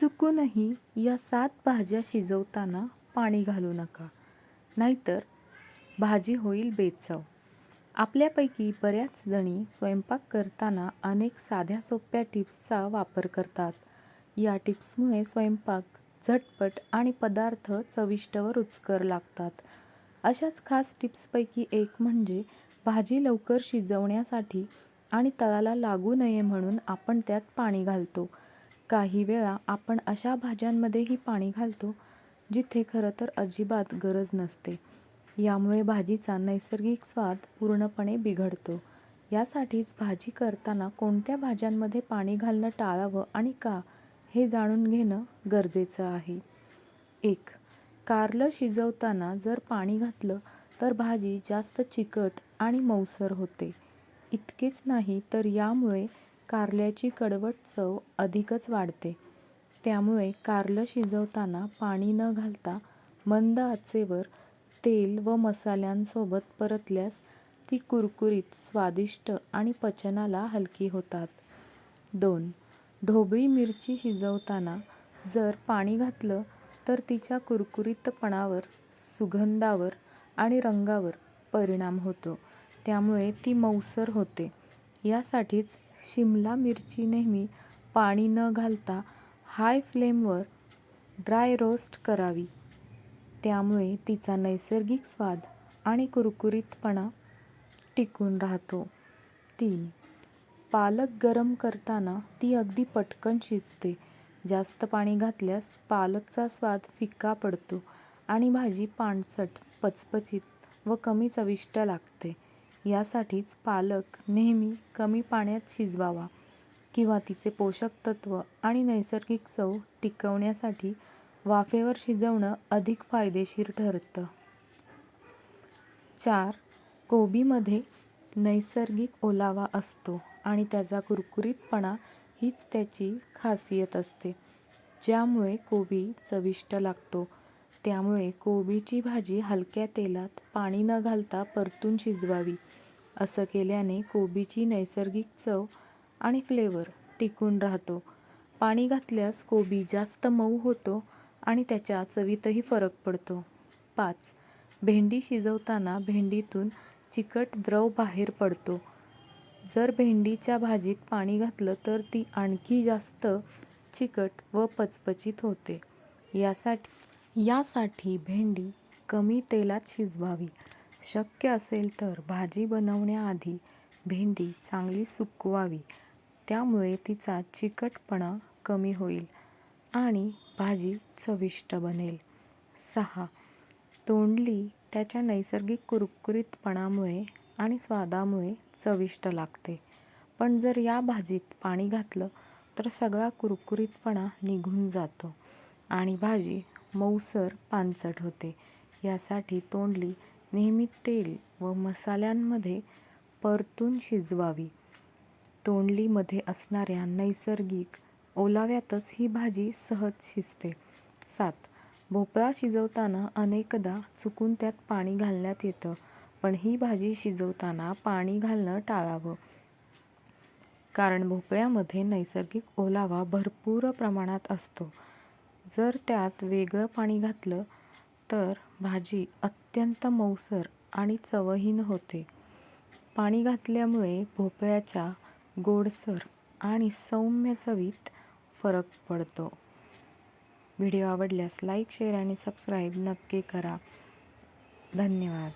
चुकूनही या सात भाज्या शिजवताना पाणी घालू नका. नाहीतर भाजी होईल बेचव. आपल्यापैकी बऱ्याच जणी स्वयंपाक करताना अनेक साध्या सोप्या टिप्सचा वापर करतात. या टिप्समुळे स्वयंपाक झटपट आणि पदार्थ चविष्ट व रुचकर लागतात. अशाच खास टिप्सपैकी एक म्हणजे भाजी लवकर शिजवण्यासाठी आणि तळाला लागू नये म्हणून आपण त्यात पाणी घालतो. काही वेळा आपण अशा भाज्यांमध्येही पाणी घालतो जिथे खरं तर अजिबात गरज नसते. यामुळे भाजीचा नैसर्गिक स्वाद पूर्णपणे बिघडतो. यासाठीच भाजी करताना कोणत्या भाज्यांमध्ये पाणी घालणं टाळावं आणि का हे जाणून घेणं गरजेचं आहे. एक कारलं शिजवताना जर पाणी घातलं तर भाजी जास्त चिकट आणि मऊसर होते. इतकेच नाही तर यामुळे कारल्याची कडवट चव अधिकच वाढते. त्यामुळे कारलं शिजवताना पाणी न घालता मंद आचेवर तेल व मसाल्यांसोबत परतल्यास ती कुरकुरीत स्वादिष्ट आणि पचनाला हलकी होतात. दोन. ढोबळी मिरची शिजवताना जर पाणी घातलं तर तिच्या कुरकुरीतपणावर सुगंधावर आणि रंगावर परिणाम होतो. त्यामुळे ती मऊसर होते. यासाठीच शिमला मिरची नेहमी पाणी न घालता हाय फ्लेमवर ड्राय रोस्ट करावी. त्यामुळे तिचा नैसर्गिक स्वाद आणि कुरकुरीतपणा टिकून राहतो. तीन पालक गरम करताना ती अगदी पटकन शिजते. जास्त पाणी घातल्यास पालकचा स्वाद फिक्का पडतो आणि भाजी पाणचट पचपचीत व कमी चविष्ट लागते. यासाठीच पालक नेहमी कमी पाण्यात शिजवावा किंवा तिचे पोषक तत्व आणि नैसर्गिक चव टिकवण्यासाठी वाफेवर शिजवणं अधिक फायदेशीर ठरतं. चार. कोबीमध्ये नैसर्गिक ओलावा असतो आणि त्याचा कुरकुरीतपणा हीच त्याची खासियत असते. ज्यामुळे कोबी चविष्ट लागतो. त्यामुळे कोबीची भाजी हलक्या तेलात पाणी न घालता परतून शिजवावी. असं केल्याने कोबीची नैसर्गिक चव आणि फ्लेवर टिकून राहतो. पाणी घातल्यास कोबी जास्त मऊ होतो आणि त्याच्या चवीतही फरक पडतो. पाच भेंडी शिजवताना भेंडीतून चिकट द्रव बाहेर पडतो. जर भेंडीच्या भाजीत पाणी घातलं तर ती आणखी जास्त चिकट व पचपचित होते. यासाठी यासाठी भेंडी कमी तेलात शिजवावी. शक्य असेल तर भाजी बनवण्याआधी भेंडी चांगली सुकवावी. त्यामुळे तिचा चिकटपणा कमी होईल आणि भाजी चविष्ट बनेल. सहा. तोंडली त्याच्या नैसर्गिक कुरकुरीतपणामुळे आणि स्वादामुळे चविष्ट लागते. पण जर या भाजीत पाणी घातलं तर सगळा कुरकुरीतपणा निघून जातो आणि भाजी मऊसर पानचट होते. यासाठी तोंडली नेहमी तेल व मसाल्यांमध्ये परतून शिजवावी. तोंडलीमध्ये असणाऱ्या नैसर्गिक ओलाव्यातच ही भाजी सहज शिजते. सात. भोपळा शिजवताना अनेकदा चुकून त्यात पाणी घालण्यात येतं पण ही भाजी शिजवताना पाणी घालणं टाळावं. कारण भोपळ्यामध्ये नैसर्गिक ओलावा भरपूर प्रमाणात असतो. जर त्यात वेगळं पाणी घातलं तर भाजी अत्यंत मऊसर आणि चवहीन होते. पाणी घातल्यामुळे भोपळ्याच्या गोडसर आणि सौम्य चवीत फरक पडतो. व्हिडिओ आवडल्यास लाईक शेअर आणि सबस्क्राईब नक्की करा. धन्यवाद.